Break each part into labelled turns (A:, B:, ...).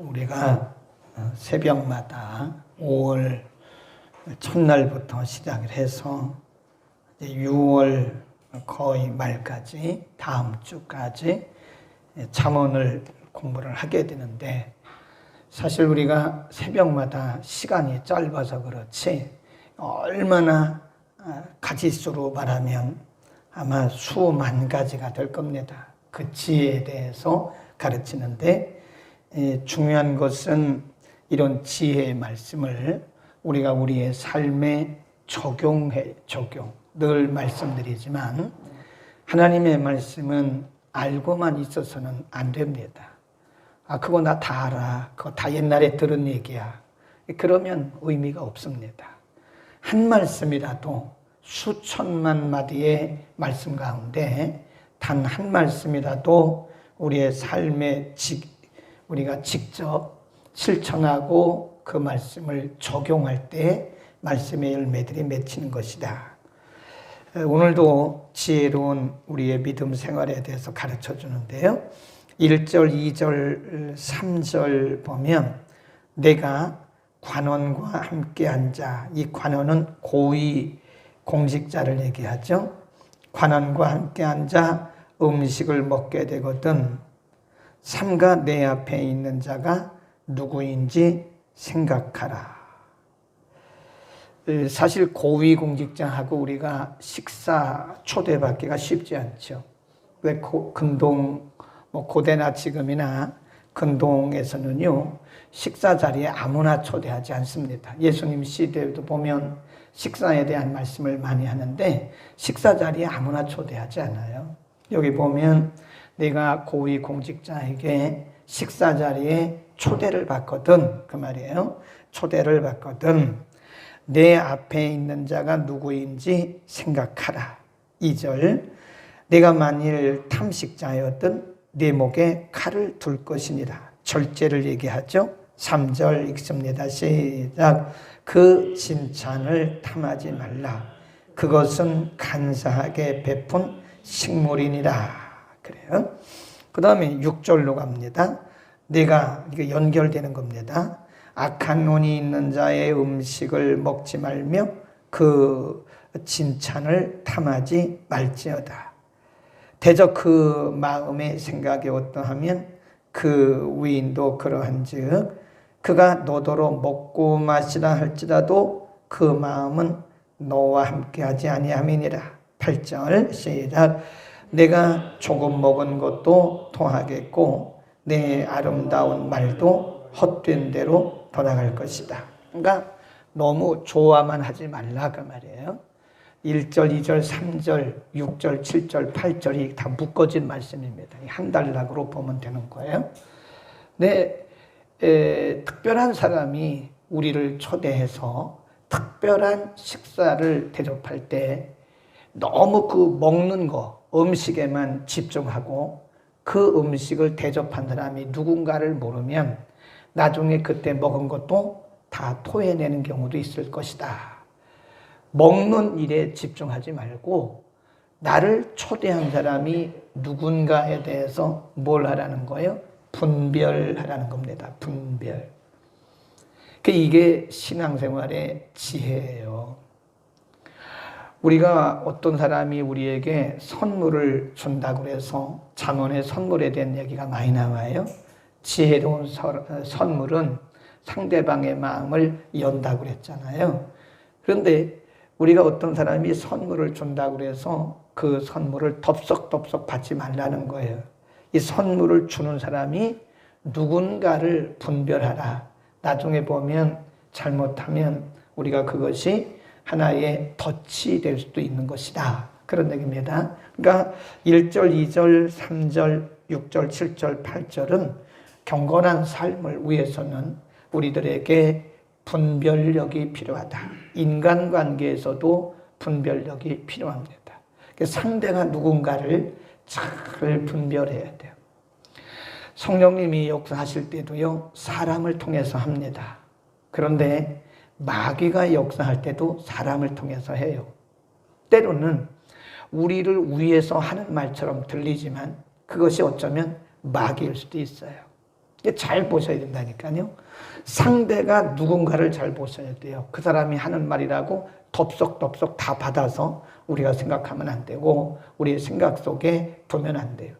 A: 우리가 어, 새벽마다 5월 첫날부터 시작을 해서 이제 6월 거의 말까지 다음 주까지 잠언을 공부를 하게 되는데 사실 우리가 새벽마다 시간이 짧아서 그렇지 얼마나 아, 가지수로 말하면 아마 수만 가지가 될 겁니다. 그 지혜에 대해서 가르치는데 에, 중요한 것은 이런 지혜의 말씀을 우리가 우리의 삶에 적용해 적용 늘 말씀드리지만 하나님의 말씀은 알고만 있어서는 안 됩니다. 아 그거 나 다 알아. 그거 다 옛날에 들은 얘기야. 그러면 의미가 없습니다. 한 말씀이라도 수천만 마디의 말씀 가운데 단 한 말씀이라도 우리의 삶에 직, 우리가 직접 실천하고 그 말씀을 적용할 때 말씀의 열매들이 맺히는 것이다. 오늘도 지혜로운 우리의 믿음 생활에 대해서 가르쳐 주는데요. 1절, 2절, 3절 보면 내가 관원과 함께 앉아 이 관원은 고위 공직자를 얘기하죠. 관원과 함께 앉아 음식을 먹게 되거든 삼가 내 앞에 있는 자가 누구인지 생각하라. 사실 고위공직자하고 우리가 식사 초대받기가 쉽지 않죠. 왜 고, 근동 뭐 고대나 지금이나 근동에서는요 식사 자리에 아무나 초대하지 않습니다. 예수님 시대에도 보면 식사에 대한 말씀을 많이 하는데 식사 자리에 아무나 초대하지 않아요. 여기 보면 내가 고위 공직자에게 식사 자리에 초대를 받거든 그 말이에요. 초대를 받거든 내 앞에 있는 자가 누구인지 생각하라. 2절 내가 만일 탐식자였던 내 목에 칼을 둘 것이니라. 절제를 얘기하죠. 3절 읽습니다. 시작. 그 진찬을 탐하지 말라. 그것은 간사하게 베푼 식물이니라. 그래요. 그 다음에 6절로 갑니다. 내가 이게 연결되는 겁니다. 악한 눈이 있는 자의 음식을 먹지 말며 그 진찬을 탐하지 말지어다. 대저 그 마음의 생각이 어떠하면 그 위인도 그러한즉 그가 너더러 먹고 마시라 할지라도 그 마음은 너와 함께하지 아니함이니라. 8절 시작 내가 조금 먹은 것도 토하겠고 내 아름다운 말도 헛된 대로 돌아갈 것이다. 그러니까 너무 좋아만 하지 말라 그 말이에요. 1절, 2절, 3절, 6절, 7절, 8절이 다 묶어진 말씀입니다. 한 단락으로 보면 되는 거예요. 네, 에, 특별한 사람이 우리를 초대해서 특별한 식사를 대접할 때 너무 그 먹는 거, 음식에만 집중하고 그 음식을 대접한 사람이 누군가를 모르면 나중에 그때 먹은 것도 다 토해내는 경우도 있을 것이다. 먹는 일에 집중하지 말고 나를 초대한 사람이 누군가에 대해서 뭘 하라는 거예요? 분별하라는 겁니다. 분별. 그 이게 신앙생활의 지혜예요. 우리가 어떤 사람이 우리에게 선물을 준다고 해서 잠언의 선물에 대한 얘기가 많이 나와요. 지혜로운 선물은 상대방의 마음을 연다고 그랬잖아요. 그런데 우리가 어떤 사람이 선물을 준다고 그래서 그 선물을 덥석덥석 받지 말라는 거예요. 이 선물을 주는 사람이 누군가를 분별하라. 나중에 보면 잘못하면 우리가 그것이 하나의 덫이 될 수도 있는 것이다. 그런 얘기입니다. 그러니까 1절, 2절, 3절, 6절, 7절, 8절은 경건한 삶을 위해서는 우리들에게 분별력이 필요하다. 인간관계에서도 분별력이 필요합니다. 상대가 누군가를 잘 분별해야 돼요. 성령님이 역사하실 때도요, 사람을 통해서 합니다. 그런데 마귀가 역사할 때도 사람을 통해서 해요. 때로는 우리를 위해서 하는 말처럼 들리지만 그것이 어쩌면 마귀일 수도 있어요. 잘 보셔야 된다니까요. 상대가 누군가를 잘 보셔야 돼요. 그 사람이 하는 말이라고 덥석덥석 다 받아서 우리가 생각하면 안 되고 우리의 생각 속에 두면 안 돼요.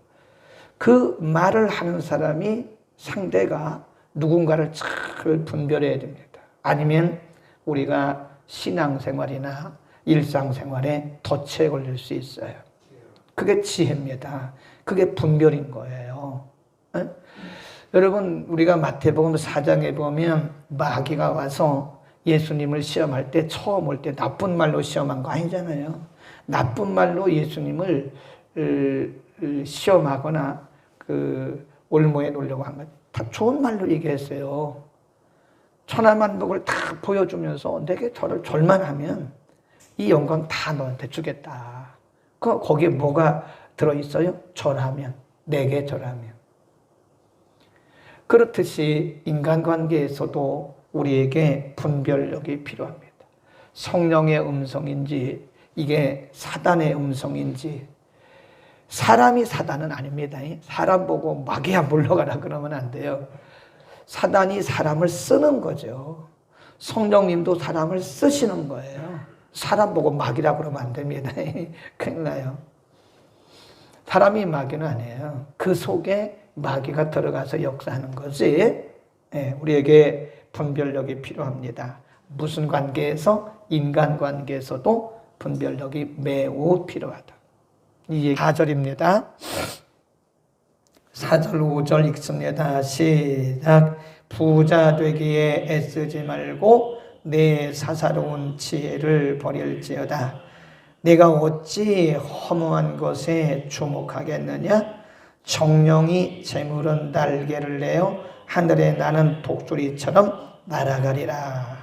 A: 그 말을 하는 사람이 상대가 누군가를 잘 분별해야 됩니다. 아니면 우리가 신앙생활이나 일상생활에 덫에 걸릴 수 있어요. 그게 지혜입니다. 그게 분별인 거예요. 에? 여러분 우리가 마태복음 4장에 보면 마귀가 와서 예수님을 시험할 때 처음 올 때 나쁜 말로 시험한 거 아니잖아요. 나쁜 말로 예수님을 시험하거나 그 올무에 놓으려고 한 것. 다 좋은 말로 얘기했어요. 천하만복을 다 보여주면서 내게 저를 절만하면 이 영광 다 너한테 주겠다. 그 거기에 뭐가 들어 있어요? 절하면 내게 절하면. 그렇듯이 인간관계에서도 우리에게 분별력이 필요합니다. 성령의 음성인지 이게 사단의 음성인지 사람이 사단은 아닙니다. 사람 보고 마귀야 물러가라 그러면 안 돼요. 사단이 사람을 쓰는 거죠. 성령님도 사람을 쓰시는 거예요. 사람 보고 마귀라 그러면 안 됩니다. 큰일 나요. 사람이 마귀는 아니에요. 그 속에 마귀가 들어가서 역사하는 거지. 네, 우리에게 분별력이 필요합니다. 무슨 관계에서 인간 관계에서도 분별력이 매우 필요하다. 이게 4절입니다. 4절 5절 읽습니다. 시작. 부자 되기에 애쓰지 말고 내 사사로운 지혜를 버릴지어다. 내가 어찌 허무한 것에 주목하겠느냐? 정령이 재물은 날개를 내어 하늘에 나는 독수리처럼 날아가리라.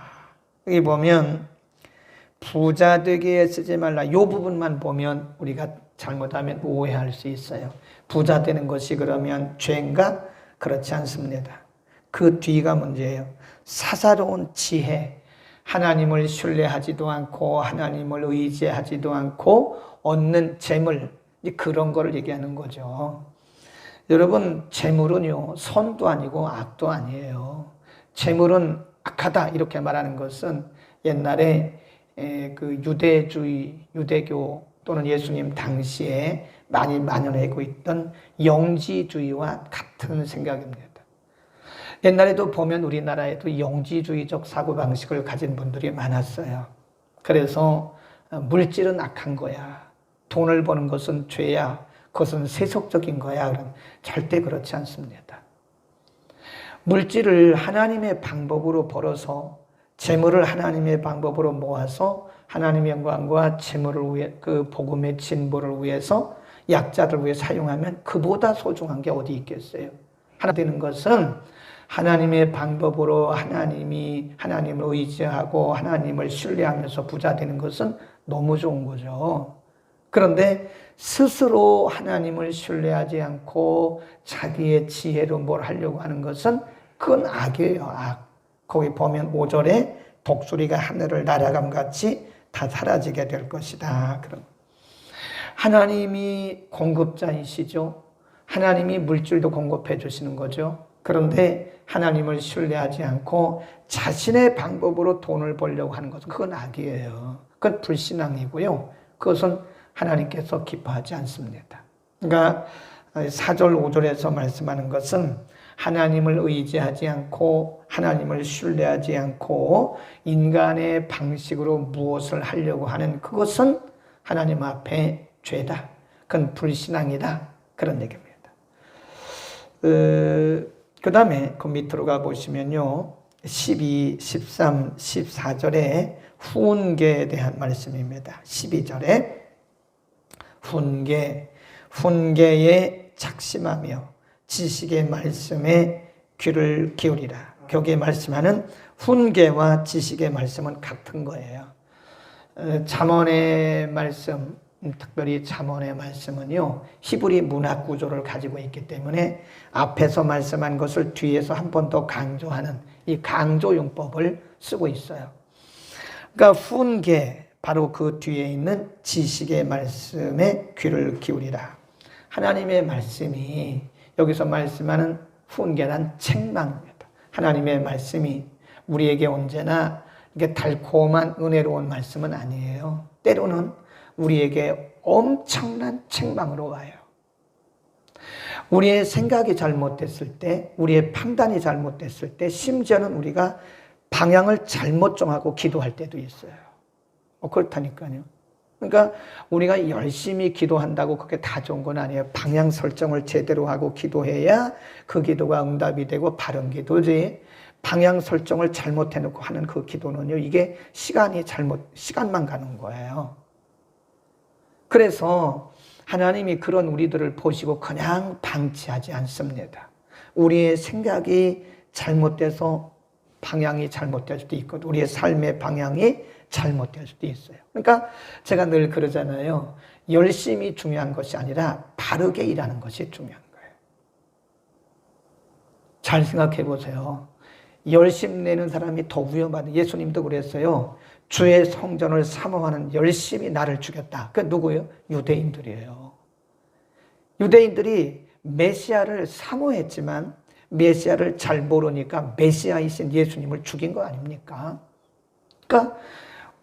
A: 여기 보면 부자 되기에 쓰지 말라. 이 부분만 보면 우리가 잘못하면 오해할 수 있어요. 부자 되는 것이 그러면 죄인가? 그렇지 않습니다. 그 뒤가 문제예요. 사사로운 지혜, 하나님을 신뢰하지도 않고 하나님을 의지하지도 않고 얻는 재물 그런 거를 얘기하는 거죠. 여러분 재물은요 선도 아니고 악도 아니에요. 재물은 악하다 이렇게 말하는 것은 옛날에 그 유대주의 유대교 또는 예수님 당시에 많이 만연하고 있던 영지주의와 같은 생각입니다. 옛날에도 보면 우리나라에도 영지주의적 사고방식을 가진 분들이 많았어요. 그래서 물질은 악한 거야. 돈을 버는 것은 죄야. 그것은 세속적인 거야. 그럼 절대 그렇지 않습니다. 물질을 하나님의 방법으로 벌어서 재물을 하나님의 방법으로 모아서 하나님의 영광과 재물을 위해 그 복음의 진보를 위해서 약자를 위해 사용하면 그보다 소중한 게 어디 있겠어요? 하나 되는 것은 하나님의 방법으로 하나님이 하나님을 의지하고 하나님을 신뢰하면서 부자 되는 것은 너무 좋은 거죠. 그런데 스스로 하나님을 신뢰하지 않고 자기의 지혜로 뭘 하려고 하는 것은 그건 악이에요, 악. 거기 보면 5절에 독수리가 하늘을 날아감 같이 다 사라지게 될 것이다. 그럼 하나님이 공급자이시죠. 하나님이 물질도 공급해 주시는 거죠. 그런데 하나님을 신뢰하지 않고 자신의 방법으로 돈을 벌려고 하는 것은 그건 악이에요. 그건 불신앙이고요. 그것은 하나님께서 기뻐하지 않습니다. 그러니까 4절, 5절에서 말씀하는 것은 하나님을 의지하지 않고 하나님을 신뢰하지 않고 인간의 방식으로 무엇을 하려고 하는 그것은 하나님 앞에 죄다. 그건 불신앙이다. 그런 얘기입니다. 어, 그 다음에 그 밑으로 가 보시면요. 12, 13, 14절에 훈계에 대한 말씀입니다. 12절에 훈계, 훈계에 작심하며 지식의 말씀에 귀를 기울이라. 격에 말씀하는 훈계와 지식의 말씀은 같은 거예요. 어, 잠언의 말씀, 음, 특별히 잠언의 말씀은요 히브리 문학 구조를 가지고 있기 때문에 앞에서 말씀한 것을 뒤에서 한 번 더 강조하는 이 강조 용법을 쓰고 있어요. 그러니까 훈계 바로 그 뒤에 있는 지식의 말씀에 귀를 기울이라. 하나님의 말씀이 여기서 말씀하는 훈계란 책망입니다. 하나님의 말씀이 우리에게 언제나 이게 달콤한 은혜로운 말씀은 아니에요. 때로는 우리에게 엄청난 책망으로 와요. 우리의 생각이 잘못됐을 때, 우리의 판단이 잘못됐을 때, 심지어는 우리가 방향을 잘못 정하고 기도할 때도 있어요. 어, 그렇다니까요. 그러니까 우리가 열심히 기도한다고 그게 다 좋은 건 아니에요. 방향 설정을 제대로 하고 기도해야 그 기도가 응답이 되고 바른 기도지. 방향 설정을 잘못해 놓고 하는 그 기도는요, 이게 시간이 잘못, 시간만 가는 거예요. 그래서 하나님이 그런 우리들을 보시고 그냥 방치하지 않습니다. 우리의 생각이 잘못돼서 방향이 잘못될 수도 있고, 우리의 삶의 방향이 잘못될 수도 있어요. 그러니까 제가 늘 그러잖아요. 열심히 중요한 것이 아니라 바르게 일하는 것이 중요한 거예요. 잘 생각해 보세요. 열심 내는 사람이 더 위험하다. 예수님도 그랬어요. 주의 성전을 사모하는 열심히 나를 죽였다. 그 누구예요? 유대인들이에요. 유대인들이 메시아를 사모했지만 메시아를 잘 모르니까 메시아이신 예수님을 죽인 거 아닙니까? 그러니까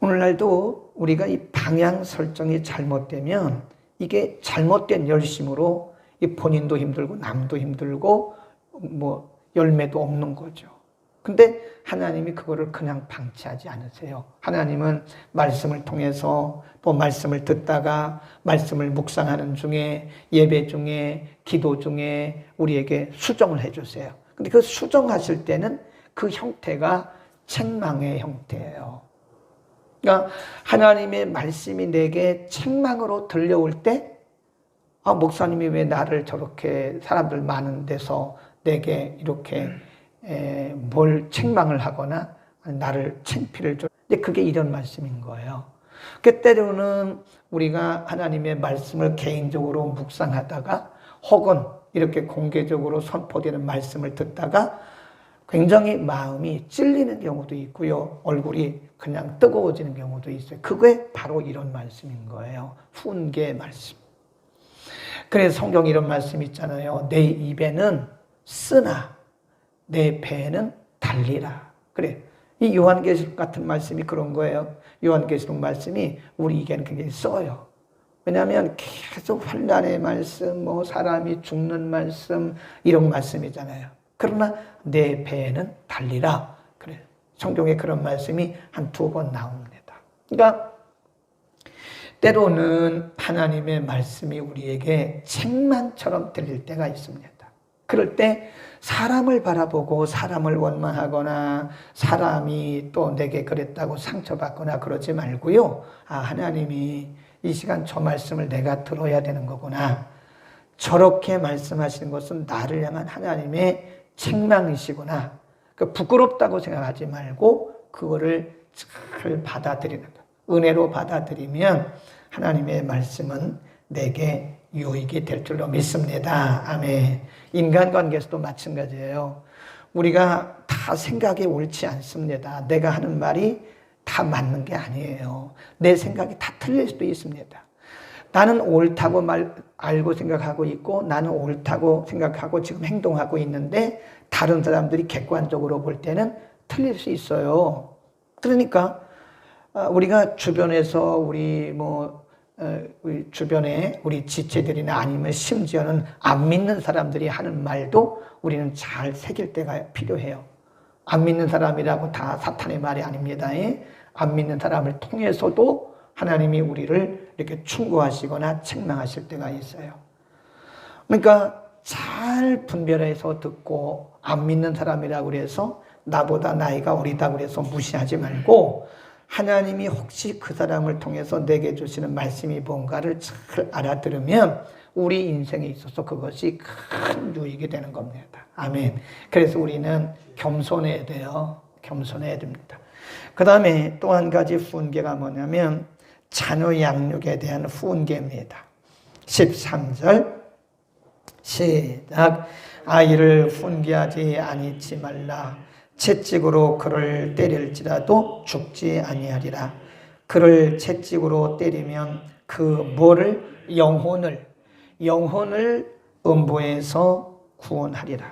A: 오늘날도 우리가 이 방향 설정이 잘못되면 이게 잘못된 열심으로 이 본인도 힘들고 남도 힘들고 뭐 열매도 없는 거죠. 근데 하나님이 그거를 그냥 방치하지 않으세요. 하나님은 말씀을 통해서 또 말씀을 듣다가 말씀을 묵상하는 중에 예배 중에 기도 중에 우리에게 수정을 해 주세요. 근데 그 수정하실 때는 그 형태가 책망의 형태예요. 그러니까 하나님의 말씀이 내게 책망으로 들려올 때, 아, 목사님이 왜 나를 저렇게 사람들 많은 데서 내게 이렇게 에, 뭘 책망을 하거나 나를 창피를 줘. 근데 그게 이런 말씀인 거예요. 그 때로는 우리가 하나님의 말씀을 개인적으로 묵상하다가 혹은 이렇게 공개적으로 선포되는 말씀을 듣다가 굉장히 마음이 찔리는 경우도 있고요. 얼굴이 그냥 뜨거워지는 경우도 있어요. 그게 바로 이런 말씀인 거예요. 훈계 말씀. 그래서 성경 이런 말씀 있잖아요. 내 입에는 쓰나 내 배에는 달리라. 그래. 이 요한계시록 같은 말씀이 그런 거예요. 요한계시록 말씀이 우리에게는 굉장히 써요. 왜냐하면 계속 환란의 말씀, 뭐 사람이 죽는 말씀 이런 말씀이잖아요. 그러나 내 배에는 달리라. 그래. 성경에 그런 말씀이 한 두 번 나옵니다. 그러니까 때로는 하나님의 말씀이 우리에게 책만처럼 들릴 때가 있습니다. 그럴 때 사람을 바라보고 사람을 원망하거나 사람이 또 내게 그랬다고 상처받거나 그러지 말고요. 아, 하나님이 이 시간 저 말씀을 내가 들어야 되는 거구나. 저렇게 말씀하시는 것은 나를 향한 하나님의 책망이시구나. 그 부끄럽다고 생각하지 말고 그거를 잘 받아들이는 것. 은혜로 받아들이면 하나님의 말씀은 내게 유익이 될 줄로 믿습니다. 아멘. 인간관계에서도 마찬가지예요. 우리가 다 생각이 옳지 않습니다. 내가 하는 말이 다 맞는 게 아니에요. 내 생각이 다 틀릴 수도 있습니다. 나는 옳다고 말, 알고 생각하고 있고 나는 옳다고 생각하고 지금 행동하고 있는데 다른 사람들이 객관적으로 볼 때는 틀릴 수 있어요. 그러니까 아, 우리가 주변에서 우리 뭐 어, 우리 주변에 우리 지체들이나 아니면 심지어는 안 믿는 사람들이 하는 말도 우리는 잘 새길 때가 필요해요. 안 믿는 사람이라고 다 사탄의 말이 아닙니다. 예? 안 믿는 사람을 통해서도 하나님이 우리를 이렇게 충고하시거나 책망하실 때가 있어요. 그러니까 잘 분별해서 듣고 안 믿는 사람이라고 그래서 나보다 나이가 어리다 그래서 무시하지 말고 하나님이 혹시 그 사람을 통해서 내게 주시는 말씀이 뭔가를 잘 알아들으면 우리 인생에 있어서 그것이 큰 유익이 되는 겁니다. 아멘. 그래서 우리는 겸손해야 돼요. 겸손해야 됩니다. 그 다음에 또 한 가지 훈계가 뭐냐면 자녀 양육에 대한 훈계입니다. 13절 시작 아이를 훈계하지 아니지 말라 채찍으로 그를 때릴지라도 죽지 아니하리라. 그를 채찍으로 때리면 그 뭐를 영혼을 영혼을 음부에서 구원하리라.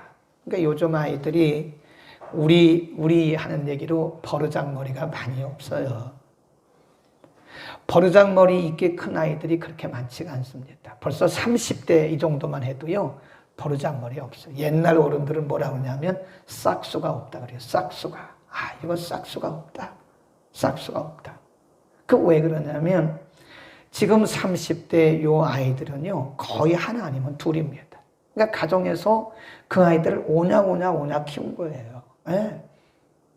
A: 그러니까 요즘 아이들이 우리 우리 하는 얘기로 버르장머리가 많이 없어요. 버르장머리 있게 큰 아이들이 그렇게 많지가 않습니다. 벌써 30대 이 정도만 해도요. 버르장머리 없어요. 옛날 어른들은 뭐라 그러냐면 싹수가 없다 그래요. 싹수가. 아, 이거 싹수가 없다. 싹수가 없다. 그 왜 그러냐면 지금 30대 요 아이들은요. 거의 하나 아니면 둘입니다. 그러니까 가정에서 그 아이들을 오냐 오냐 오냐 키운 거예요. 예.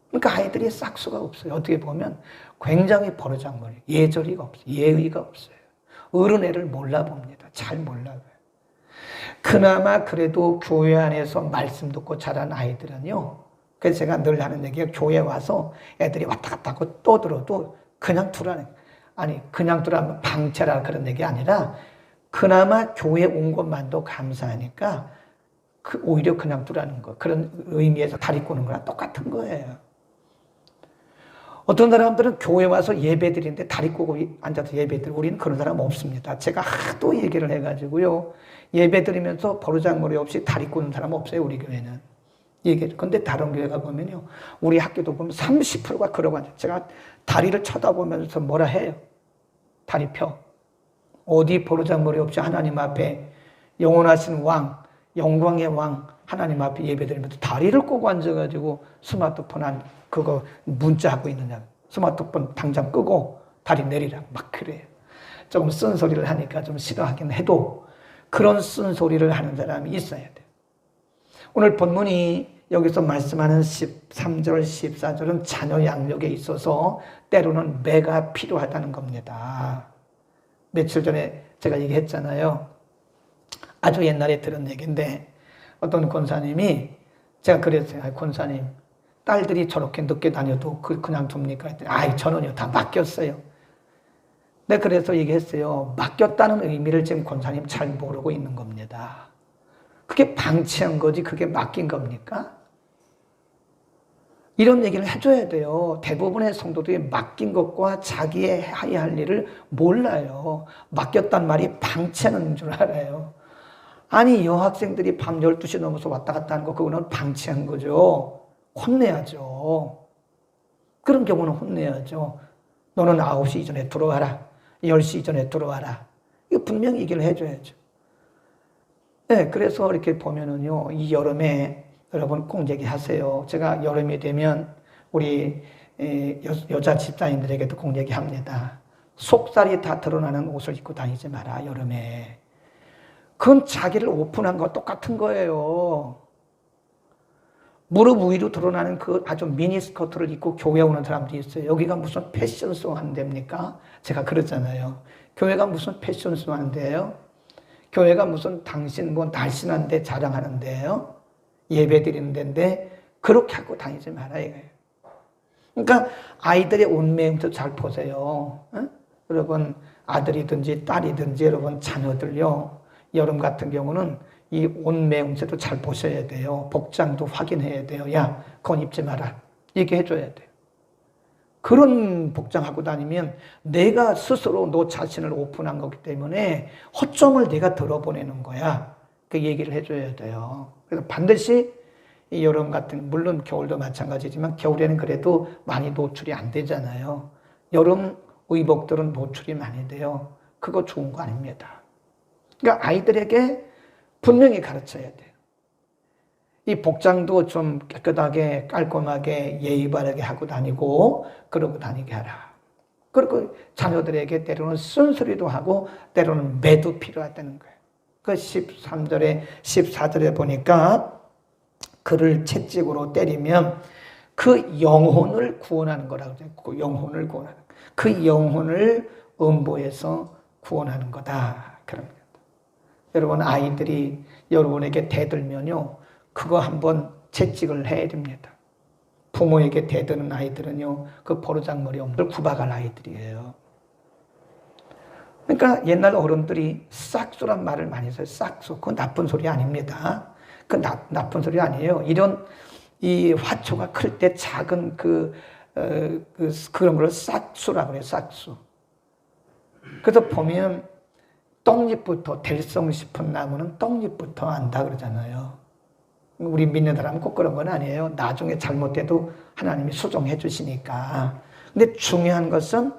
A: 그러니까 아이들이 싹수가 없어요. 어떻게 보면 굉장히 버르장머리, 예절이가 없어요. 예의가 없어요. 어른애를 몰라봅니다. 잘 몰라요. 그나마 그래도 교회 안에서 말씀 듣고 자란 아이들은요. 그래서 제가 늘 하는 얘기가 교회 와서 애들이 왔다 갔다 하고 떠들어도 그냥 두라는 아니 그냥 두라면 방치라 그런 얘기 아니라 그나마 교회 온 것만도 감사하니까 그 오히려 그냥 두라는 거 그런 의미에서 다리 꼬는 거랑 똑같은 거예요. 어떤 사람들은 교회 와서 예배 드리는데 다리 꼬고 앉아서 예배 드리고 우리는 그런 사람 없습니다. 제가 하도 얘기를 해가지고요. 예배 드리면서 버르장머리 없이 다리 꼬는 사람 없어요. 우리 교회는. 얘기 근데 다른 교회 가 보면요. 우리 학교도 보면 30%가 그러고 앉아. 제가 다리를 쳐다보면서 뭐라 해요. 다리 펴. 어디 버르장머리 없이 하나님 앞에 영원하신 왕, 영광의 왕, 하나님 앞에 예배 드리면서 다리를 꼬고 앉아가지고 스마트폰 안 그거 문자 하고 있느냐. 스마트폰 당장 끄고 다리 내리라. 막 그래요. 조금 쓴소리를 하니까 좀 싫어하긴 해도 그런 쓴소리를 하는 사람이 있어야 돼요. 오늘 본문이 여기서 말씀하는 13절, 14절은 자녀 양육에 있어서 때로는 매가 필요하다는 겁니다. 며칠 전에 제가 얘기했잖아요. 아주 옛날에 들은 얘기인데 어떤 권사님이 제가 그랬어요. 아, 권사님, 딸들이 저렇게 늦게 다녀도 그 그냥 둡니까? 했더니 아이 저는요 다 맡겼어요. 네 그래서 얘기했어요. 맡겼다는 의미를 지금 권사님 잘 모르고 있는 겁니다. 그게 방치한 거지 그게 맡긴 겁니까? 이런 얘기를 해줘야 돼요. 대부분의 성도들이 맡긴 것과 자기의 해야 할 일을 몰라요. 맡겼단 말이 방치하는 줄 알아요. 아니 여학생들이 밤 12시 넘어서 왔다 갔다 하는 거 그거는 방치한 거죠. 혼내야죠. 그런 경우는 혼내야죠. 너는 9시 이전에 들어와라. 10시 이전에 들어와라. 이거 분명히 얘기를 해줘야죠. 네, 그래서 이렇게 보면은요, 이 여름에 여러분 꼭 얘기하세요. 제가 여름이 되면 우리 여, 자 집사님들에게도 꼭 얘기합니다. 속살이 다 드러나는 옷을 입고 다니지 마라, 여름에. 그건 자기를 오픈한 거 똑같은 거예요. 무릎 위로 드러나는 그 아주 미니스커트를 입고 교회 오는 사람들이 있어요. 여기가 무슨 패션송 한답니까? 제가 그랬잖아요. 교회가 무슨 패션송 한대요? 교회가 무슨 당신 뭐 날씬한데 자랑하는데요? 예배 드리는 데인데 그렇게 하고 다니지 말아 이거예요. 그러니까 아이들의 온매음도 잘 보세요. 어? 여러분 아들이든지 딸이든지 여러분 자녀들요. 여름 같은 경우는 이 온매음새도 잘 보셔야 돼요. 복장도 확인해야 돼요. 야, 그건 입지 마라. 얘기해 줘야 돼요. 그런 복장하고 다니면 내가 스스로 너 자신을 오픈한 거기 때문에 허점을 내가 들어보내는 거야. 그 얘기를 해줘야 돼요. 그래서 반드시 이 여름 같은, 물론 겨울도 마찬가지지만 겨울에는 그래도 많이 노출이 안 되잖아요. 여름 의복들은 노출이 많이 돼요. 그거 좋은 거 아닙니다. 그러니까 아이들에게 분명히 가르쳐야 돼요. 이 복장도 좀 깨끗하게 깔끔하게 예의 바르게 하고 다니고 그러고 다니게 하라. 그리고 자녀들에게 때로는 쓴소리도 하고 때로는 매도 필요하다는 거예요. 그 13절에 14절에 보니까 그를 채찍으로 때리면 그 영혼을 구원하는 거라고. 그 영혼을 구원하는 그 영혼을 음보에서 구원하는 거다. 그런. 여러분 아이들이 여러분에게 대들면요. 그거 한번 채찍을 해야 됩니다. 부모에게 대드는 아이들은요. 그 버르장머리 없는 구박할 아이들이에요. 그러니까 옛날 어른들이 싹수란 말을 많이 써요. 싹수. 그건 나쁜 소리 아닙니다. 그 나, 나쁜 소리 아니에요. 이런 이 화초가 클 때 작은 그, 어, 그, 그런 걸 싹수라고 그래요. 싹수. 그래서 보면 떡잎부터 될성 싶은 나무는 떡잎부터 안다 그러잖아요. 우리 믿는 사람은 꼭 그런 건 아니에요. 나중에 잘못돼도 하나님이 수정해 주시니까. 근데 중요한 것은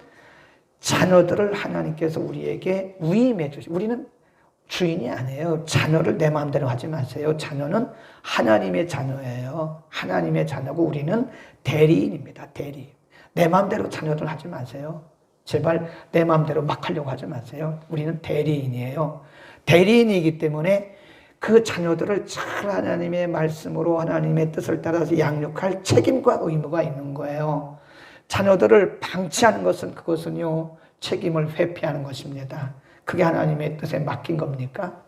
A: 자녀들을 하나님께서 우리에게 위임해 주시. 우리는 주인이 아니에요. 자녀를 내 마음대로 하지 마세요. 자녀는 하나님의 자녀예요. 하나님의 자녀고 우리는 대리인입니다. 대리. 내 마음대로 자녀들 하지 마세요. 제발 내 마음대로 막 하려고 하지 마세요. 우리는 대리인이에요. 대리인이기 때문에 그 자녀들을 잘 하나님의 말씀으로 하나님의 뜻을 따라서 양육할 책임과 의무가 있는 거예요. 자녀들을 방치하는 것은 그것은요, 책임을 회피하는 것입니다. 그게 하나님의 뜻에 맡긴 겁니까?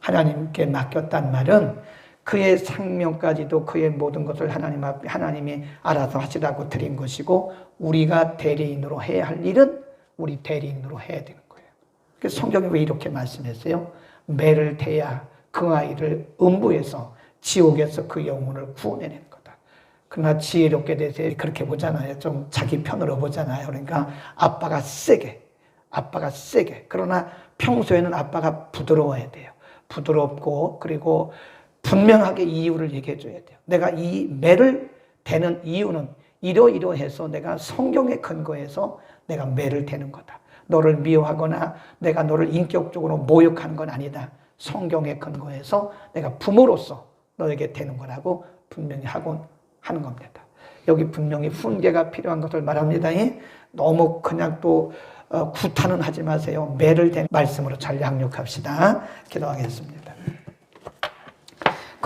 A: 하나님께 맡겼단 말은 그의 생명까지도 그의 모든 것을 하나님 앞에 하나님이 알아서 하시라고 드린 것이고 우리가 대리인으로 해야 할 일은 우리 대리인으로 해야 되는 거예요. 그래서 성경이 왜 이렇게 말씀했어요? 매를 대야 그 아이를 음부에서 지옥에서 그 영혼을 구원해내는 거다. 그러나 지혜롭게 돼서 그렇게 보잖아요. 좀 자기 편으로 보잖아요. 그러니까 아빠가 세게, 아빠가 세게. 그러나 평소에는 아빠가 부드러워야 돼요. 부드럽고 그리고 분명하게 이유를 얘기해 줘야 돼요. 내가 이 매를 대는 이유는 이러이러해서 내가 성경에 근거해서 내가 매를 대는 거다. 너를 미워하거나 내가 너를 인격적으로 모욕하는 건 아니다. 성경에 근거해서 내가 부모로서 너에게 되는 거라고 분명히 하고 하는 겁니다. 여기 분명히 훈계가 필요한 것을 말합니다. 너무 그냥 또 어, 구타는 하지 마세요. 매를 댄 말씀으로 잘 양육합시다. 기도하겠습니다.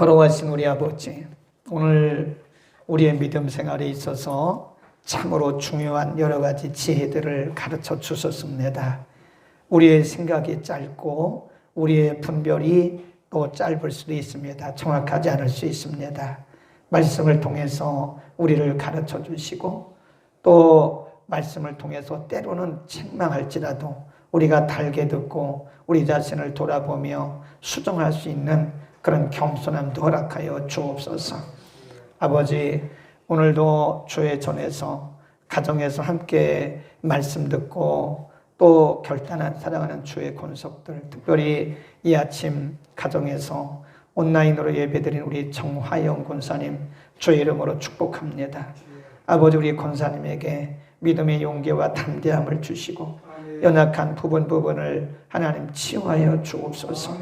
A: 걸어가신 우리 아버지, 오늘 우리의 믿음 생활에 있어서 참으로 중요한 여러 가지 지혜들을 가르쳐 주셨습니다. 우리의 생각이 짧고 우리의 분별이 또 짧을 수도 있습니다. 정확하지 않을 수 있습니다. 말씀을 통해서 우리를 가르쳐 주시고 또 말씀을 통해서 때로는 책망할지라도 우리가 달게 듣고 우리 자신을 돌아보며 수정할 수 있는 그런 겸손함도 허락하여 주옵소서. 아버지, 오늘도 주의 전에서 가정에서 함께 말씀 듣고 또 결단한 사랑하는 주의 권속들, 특별히 이 아침 가정에서 온라인으로 예배드린 우리 정화영 권사님 주의 이름으로 축복합니다. 아버지 우리 권사님에게 믿음의 용기와 담대함을 주시고 연약한 부분 부분을 하나님 치유하여 주옵소서.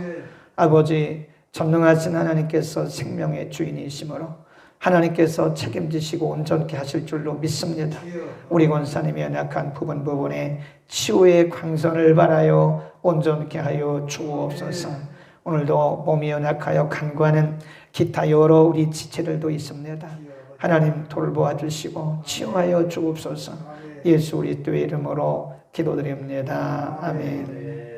A: 아버지 전능하신 하나님께서 생명의 주인이시므로 하나님께서 책임지시고 온전케 하실 줄로 믿습니다. 우리 권사님의 연약한 부분 부분에 치유의 광선을 바라여 온전케 하여 주옵소서. 오늘도 몸이 연약하여 간과하는 기타 여러 우리 지체들도 있습니다. 하나님 돌보아 주시고 치유하여 주옵소서. 예수 그리스도의 이름으로 기도드립니다. 아멘.